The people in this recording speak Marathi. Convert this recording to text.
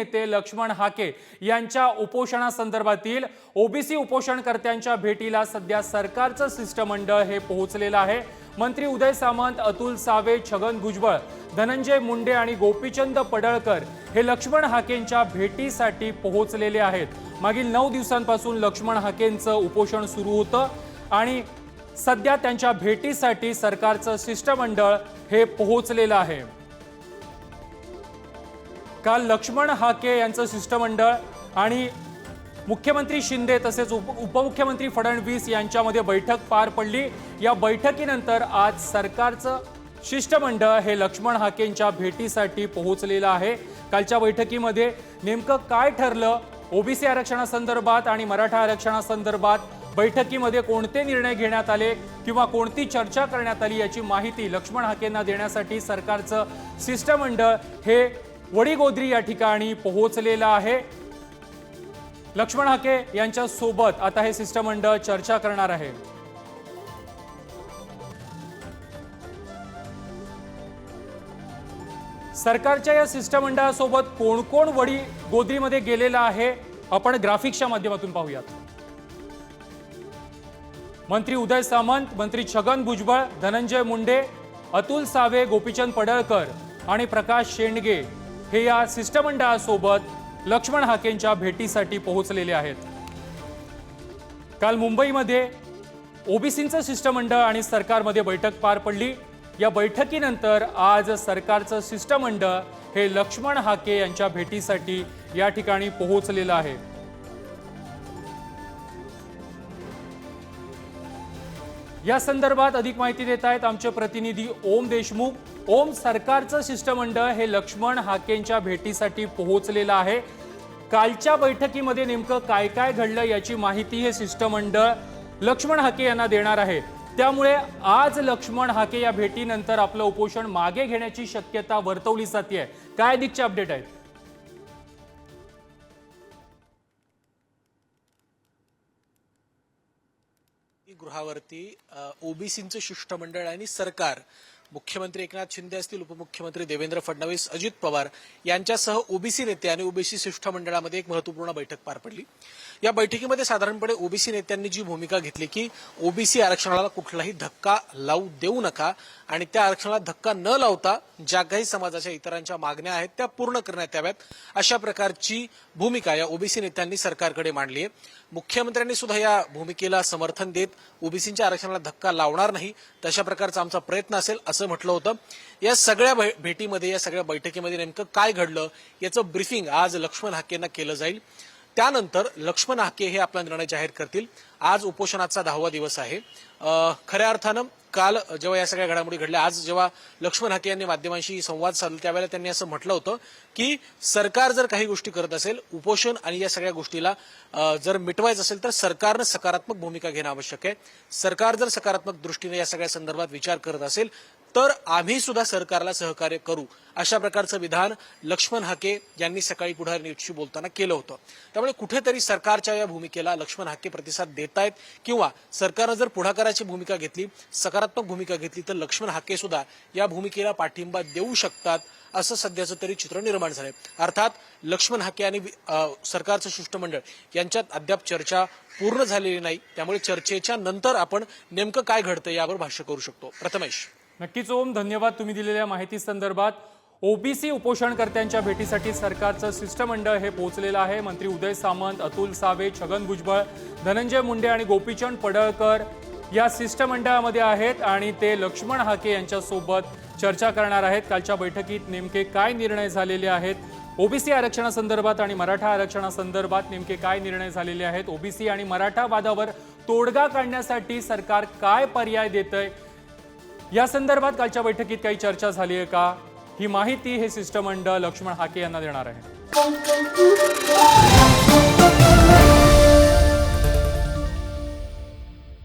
नेते लक्ष्मण हाके यांच्या उपोषणासंदर्भातील ओबीसी उपोषणकर्त्यांच्या भेटीला सध्या सरकारचं शिष्टमंडळ हे पोहोचलेलं आहे. मंत्री उदय सामंत अतुल सावे छगन भुजबळ धनंजय मुंडे आणि गोपीचंद पडळकर हे लक्ष्मण हाकेंच्या भेटीसाठी पोहोचलेले आहेत. मागील नऊ दिवसांपासून लक्ष्मण हाकेंचं उपोषण सुरू होतं आणि सध्या त्यांच्या भेटीसाठी सरकारचं शिष्टमंडळ हे पोहोचलेलं आहे. काल लक्ष्मण हाके यांचं शिष्टमंडळ आणि मुख्यमंत्री शिंदे तसेच उप उपमुख्यमंत्री फडणवीस यांच्यामध्ये बैठक पार पडली. या बैठकीनंतर आज सरकारचं शिष्टमंडळ हे लक्ष्मण हाकेंच्या भेटीसाठी पोहोचलेलं आहे. कालच्या बैठकीमध्ये नेमकं काय ठरलं? ओबीसी आरक्षणासंदर्भात आणि मराठा आरक्षणासंदर्भात बैठकीमध्ये कोणते निर्णय घेण्यात आले किंवा कोणती चर्चा करण्यात आली याची माहिती लक्ष्मण हाकेंना देण्यासाठी सरकारचं शिष्टमंडळ हे वडीगोद्री या ठिकाणी पोहोचलेलं आहे. लक्ष्मण हाके यांच्या सोबत आता हे शिष्टमंडळ चर्चा करणार आहे. सरकारच्या या शिष्टमंडळासोबत कोण कोण वडी गोद्रीमध्ये गेलेला आहे आपण ग्राफिक्सच्या माध्यमातून पाहूयात. मंत्री उदय सामंत मंत्री छगन भुजबळ धनंजय मुंडे अतुल सावे गोपीचंद पडळकर आणि प्रकाश शेंडगे हे या शिष्टमंडळासोबत लक्ष्मण हाकेंच्या भेटीसाठी पोहोचलेले आहेत. काल मुंबईमध्ये ओबीसींचं शिष्टमंडळ आणि सरकारमध्ये बैठक पार पडली. या बैठकीनंतर आज सरकारचं शिष्टमंडळ हे लक्ष्मण हाके यांच्या भेटीसाठी या ठिकाणी पोहोचलेलं आहे. या संदर्भात अधिक माहिती देत आहेत आमचे प्रतिनिधी ओम देशमुख. ओम सरकारचं शिष्टमंडळ हे लक्ष्मण हाकेंच्या भेटीसाठी पोहोचलेलं आहे. कालच्या बैठकीमध्ये नेमकं काय काय घडलं याची माहिती हे शिष्टमंडळ लक्ष्मण हाके यांना देणार आहे. त्यामुळे आज लक्ष्मण हाके या भेटीनंतर आपलं उपोषण मागे घेण्याची शक्यता वर्तवली जाते काय अधिकचे अपडेट आहेत? गृहावरती ओबीसीचं शिष्टमंडळ आणि सरकार मुख्यमंत्री एकनाथ शिंदे असतील उपमुख्यमंत्री देवेंद्र फडणवीस अजित पवार यांच्यासह ओबीसी नेते आणि ओबीसी शिष्टमंडळामध्ये एक महत्त्वपूर्ण बैठक पार पडली. या बैठकीमध्ये साधारणपणे ओबीसी नेत्यांनी जी भूमिका घेतली की ओबीसी आरक्षणाला कुठलाही धक्का लावू देऊ नका आणि त्या आरक्षणाला धक्का न लावता ज्या काही समाजाच्या इतरांच्या मागण्या आहेत त्या पूर्ण करण्यात याव्यात अशा प्रकारची भूमिका या ओबीसी नेत्यांनी सरकारकडे मांडली आहे. मुख्यमंत्र्यांनी सुद्धा या भूमिकेला समर्थन देत ओबीसींच्या आरक्षणाला धक्का लावणार नाही तशा प्रकारचा आमचा प्रयत्न असेल असं म्हटलं होतं. या सगळ्या भेटीमध्ये या सगळ्या बैठकीमध्ये नेमकं काय घडलं याचं ब्रिफिंग आज लक्ष्मण हाकेंना केलं जाईल. त्यानंतर लक्ष्मण हाके हे आपला निर्णय जाहीर करतील. आज उपोषणाचा दहावा दिवस आहे. खऱ्या अर्थानं काल जेव्हा या सगळ्या घडामोडी घडल्या आज जेव्हा लक्ष्मण हाके यांनी माध्यमांशी संवाद साधला त्यावेळेला त्यांनी असं म्हटलं होतं की सरकार जर काही गोष्टी करत असेल उपोषण आणि या सगळ्या गोष्टीला जर मिटवायचं असेल तर सरकारनं सकारात्मक भूमिका घेणं आवश्यक आहे. सरकार जर सकारात्मक दृष्टीने या सगळ्या संदर्भात विचार करत असेल तर आम्ही सुद्धा सरकारला सहकार्य करू अशा प्रकारचं विधान लक्ष्मण हाके यांनी सकाळी पुढारी न्यूजशी बोलताना केलं होतं. त्यामुळे कुठेतरी सरकारच्या या भूमिकेला लक्ष्मण हाके प्रतिसाद देत आहेत किंवा सरकारनं जर पुढाकाराची भूमिका घेतली सकारात्मक भूमिका घेतली तर लक्ष्मण हाके सुद्धा या भूमिकेला पाठिंबा देऊ शकतात असं सध्याचं तरी चित्र निर्माण झालंय. अर्थात लक्ष्मण हाके आणि सरकारचं शिष्टमंडळ यांच्यात अद्याप चर्चा पूर्ण झालेली नाही. त्यामुळे चर्चेच्या नंतर आपण नेमकं काय घडतं यावर भाष्य करू शकतो. प्रथमेश. नक्कीच ओम धन्यवाद तुम्ही दिलेल्या माहिती संदर्भात. ओबीसी उपोषणकर्त्यांच्या भेटीसाठी सरकारचं शिष्टमंडळ हे पोहोचलेलं आहे. मंत्री उदय सामंत अतुल सावे छगन भुजबळ धनंजय मुंडे आणि गोपीचंद पडळकर या शिष्टमंडळामध्ये आहेत आणि ते लक्ष्मण हाके यांच्यासोबत चर्चा करणार आहेत. कालच्या बैठकीत नेमके काय निर्णय झालेले आहेत? ओबीसी आरक्षणासंदर्भात आणि मराठा आरक्षणासंदर्भात नेमके काय निर्णय झालेले आहेत? ओबीसी आणि मराठा वादावर तोडगा काढण्यासाठी सरकार काय पर्याय देतंय? या संदर्भात कालच्या बैठकीत काही चर्चा झाली आहे का? ही माहिती हे शिष्टमंडळ लक्ष्मण हाके यांना देणार आहे.